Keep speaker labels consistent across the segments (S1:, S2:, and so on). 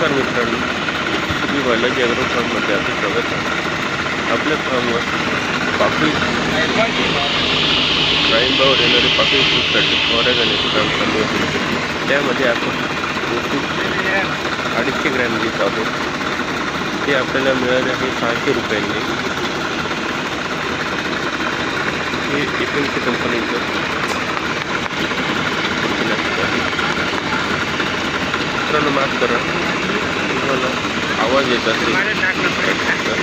S1: नमस्कार मित्रांनो. मी बालाजी अग्रो फार्ममध्ये आपलं स्वागत आहे. आपल्या फार्मवर पाकळी प्राईमभावर येणारे पाकळी फूडसाठी फवारा जाण्याचे काम चालू आहे. त्यामध्ये आपण ओटू अडीचशे ग्रॅम घेत आहोत. ते आपल्याला मिळाले आहे सहाशे रुपयांनी. हे एफ कंपनीचं मित्रांनो माफ करा. आवाज येत असेल ट्रॅक्टरचा.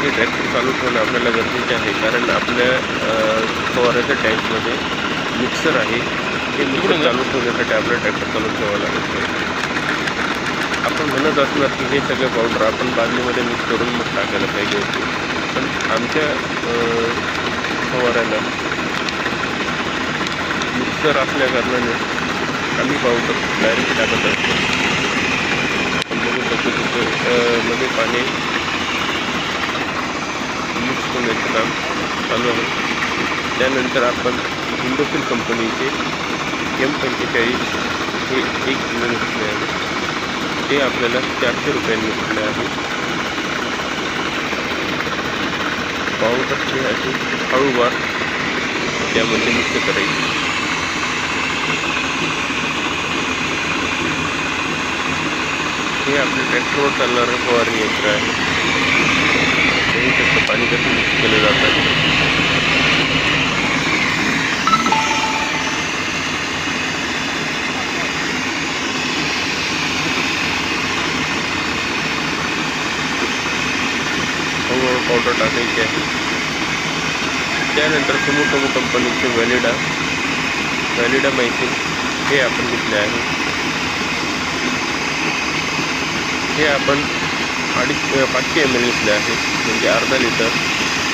S1: हे ट्रॅक्टर चालू ठेवणं आपल्याला गरजेचे आहे. कारण आपल्या अ, फवाऱ्याच्या टँकमध्ये मिक्सर आहे. हे मिक्सर चालू ठेवण्यासाठी आपल्याला ट्रॅक्टर चालू ठेवावं लागतं. आपण म्हणत असणार की हे सगळे पावडर आपण बादलीमध्ये मिक्स करून मग टाकायला पाहिजे होते. पण आमच्या फवाऱ्याला मिक्सर असल्या कारणाने आम्ही पावडर डायरेक्ट टाकत असतो आपण बघू शकतो तिथे अ, मध्ये पाणी. मिक्स होण्याचं काम चालू आहे. त्यानंतर आपण इंडोफिल कंपनीचे एम पंचेचाळीस हे एक किलो घेतले आहे. ते आपल्याला चारशे रुपयांनी भेटले आहे. पावडर हे असे हळूवार त्यामध्ये मिक्स करायचे. हे आपल्या ट्रॅक्टरवर चालणारं फवारणी यंत्र आहे बघू शकतो पाणी कसं मिक्स केलं जातं हळूहळू पावडर टाकायची आहे त्यानंतर सुमोटोमो कंपनीचे व्हॅलिडा व्हॅलिडा माहिती हे? आपण घेतले आहे हे आपण अडीच पाचशे एम एल घेतले आहे. म्हणजे अर्धा लिटर.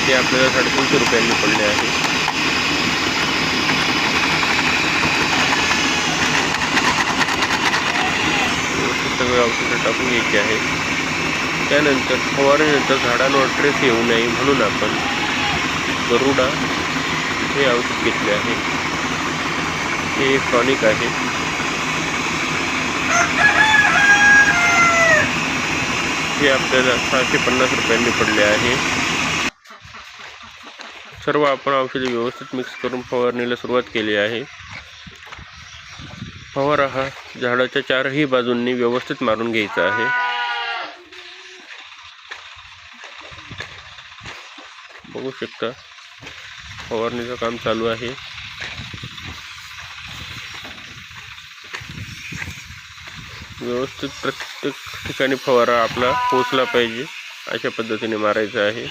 S1: ते आपल्याला साडेतीनशे रुपयांनी पडले आहे. सगळे औषधं टाकून घ्यायची आहे. त्यानंतर फवारणीनंतर झाडांवर ट्रेस येऊ नये म्हणून आपण गरुडा हे औषध घेतले आहे. हे एक टॉनिक आहे. हे आपल्याला सहाशे पन्नास रुपयांनी पडले आहे. सर्व आपण औषध व्यवस्थित मिक्स करून फवारणीला सुरुवात केली आहे. फवारा हा झाडाच्या चारही बाजूंनी व्यवस्थित मारून घ्यायचा आहे. बघू शकता फवारणीचं काम चालू आहे. व्यवस्थित प्रत्येक ठिकाणी फवारा आपला पोचला पाहिजे अशा पद्धतीने मारायचा आहे.